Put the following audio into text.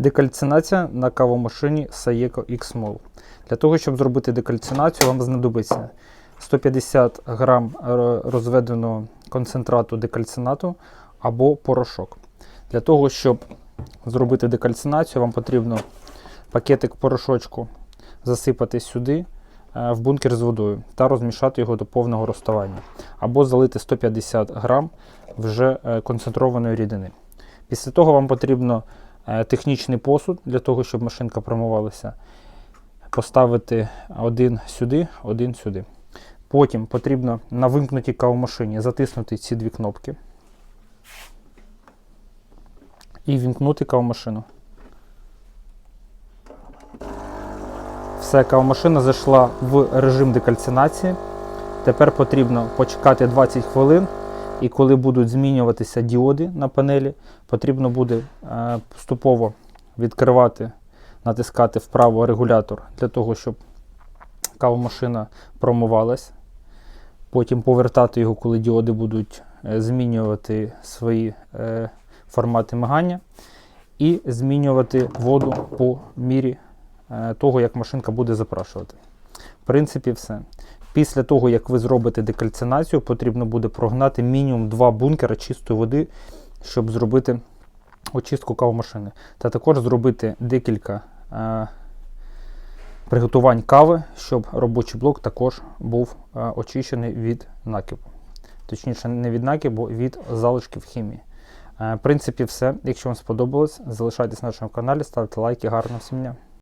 Декальцинація на кавомашині Saeco X-Mol. Для того, щоб зробити декальцинацію, вам знадобиться 150 грам розведеного концентрату декальцинату або порошок. Для того, щоб зробити декальцинацію, вам потрібно пакетик порошочку засипати сюди е, в бункер з водою та розмішати його до повного розставання. Або залити 150 грам вже е, концентрованої рідини. Після того вам потрібно технічний посуд для того, щоб машинка промивалася. Поставити один сюди, один сюди. Потім потрібно на вимкнутій кавомашині затиснути ці дві кнопки і вімкнути кавомашину. Все, кавомашина зайшла в режим декальцинації. Тепер потрібно почекати 20 хвилин, і коли будуть змінюватися діоди на панелі, потрібно буде е, поступово відкривати, натискати вправо регулятор для того, щоб кавомашина промивалась. Потім повертати його, коли діоди будуть е, змінювати свої е, формати мигання, і змінювати воду по мірі того, як машинка буде запрашувати. В принципі, все. Після того, як ви зробите декальцинацію, потрібно буде прогнати мінімум 2 бункера чистої води, щоб зробити очистку кавомашини. Та також зробити декілька е, приготувань кави, щоб робочий блок також був е, очищений від накипу. Точніше, не від накипу, а від залишків хімії. Е, в принципі, все. Якщо вам сподобалось, залишайтесь на нашому каналі, ставте лайки, гарного всім дня!